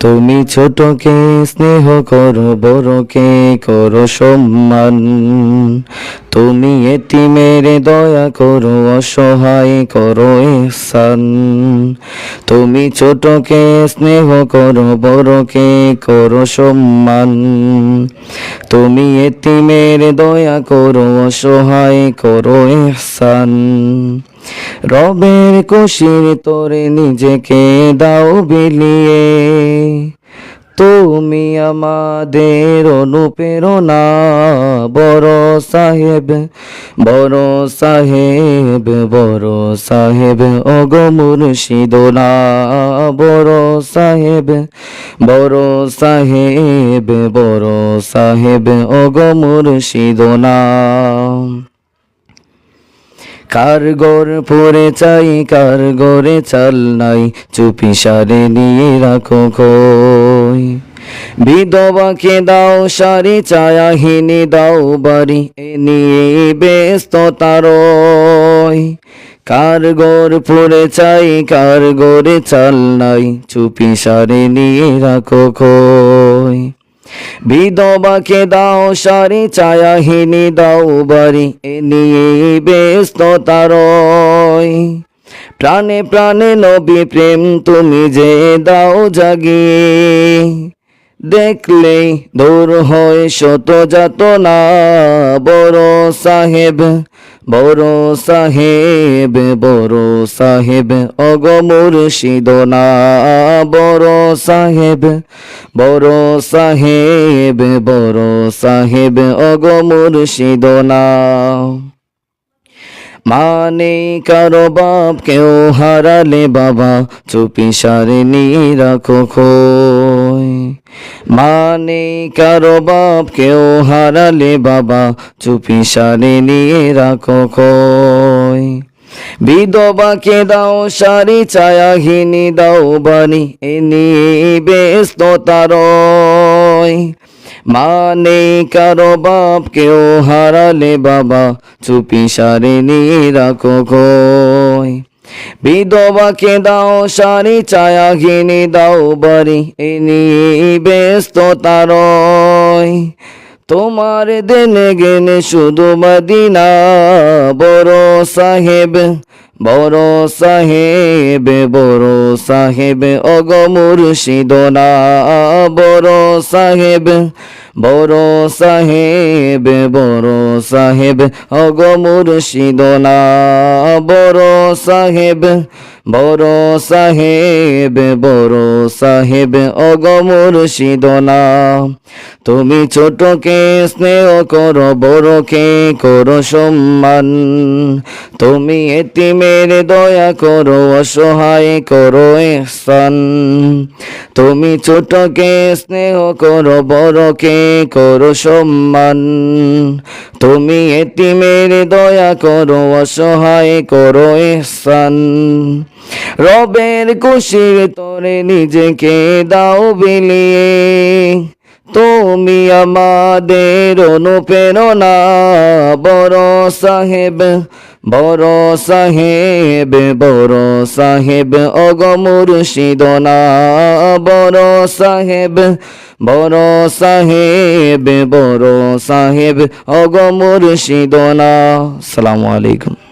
তুমি ছোটকে স্নেহ করো বড়কে করো সম্মান। তুমি এতিমের দয়া করো, অসহায় করো এহসান। তুমি ছোটকে স্নেহ করো, বড়কে করো সম্মান। তুমি এতিমের দয়া করো, অসহায় করো এহসান। রবের কুশির তোরে নিজেকে দাও বিলিয়ে। তুমি আমাদের অনুপ্রেরণা, বড় সাহেব বড় সাহেব বড় সাহেব অগমুর শিদোনা বড় সাহেব বড় সাহেব বড় সাহেব অগমুর শিদোনা কার গোর পরে চাই, কার গোরে চাল নাই, চুপি সারে নিয়ে রাখো কই বিধবাকে দাও সারি চায়াহিনী দাও বাড়ি এ নিয়ে ব্যস্ত তারই কার গোর পরে চাই, কার গোরে চাল নাই, চুপি সারে নিয়ে রাখো কই বিধবাকে দাও সারি চায়াহিনী দাও বাড়ি, এ নিয়ে ব্যস্ত তারই প্রাণে প্রাণে নবী প্রেম তুমি যে দাও জাগিয়ে দেখলে দূর হয় শত না বড় সাহেব বড় সাহেব বড় সাহেব অগমুর শিদনা বড় সাহেব বড় সাহেব বড় সাহেব অগমুর শিদনা মানে কারও বাপ কেউ হারালে বাবা, চুপি সারে নিয়ে রাখো খোয় মানে কারও বাপ কেউ হারালে বাবা চুপি সারে নিয়ে রাখো খোয় বিধবাকে দাও সারি ছায়াহিনী দাও বাণী এ নিয়ে ব্যস্ত তারয় মানে কারও বাপ কেউ হারালে বাবা চুপি সারে নিয়ে রাখো বিধবাকে দাও সারি ছায়াহিনী দাও বাড়ি এ নিয়ে ব্যস্ত তারয় তোমার দেনে গেনে শুধু মদিনা, বড় সাহেব বড় সাহেব বড় সাহেব অগমুর শিদনা বড় সাহেব বড় সাহেব বড় সাহেব অগমুর শিদনা বড় সাহেব বড় সাহেব বড় সাহেব অগমুর শিদনা তুমি ছোটকে স্নেহ করো বড়কে করো সম্মান। তুমি এটি মেরে দয়া করো, অসহায় করো এহসান। তুমি ছোটকে স্নেহ করো বড়কে করো সম্মান। তুমি এটি মেরে দয়া করো, অসহায় করো এহসান। রবের খুশির তোরে নিজেকে দাও বিলিয়ে। তুমি আমাদের অনুপ্রেরণা, বড় সাহেব বড় সাহেব বড় সাহেব অগমুর শিদনা বড় সাহেব বড় সাহেব বড় সাহেব অগমুর শিদনা সালামু আলাইকুম।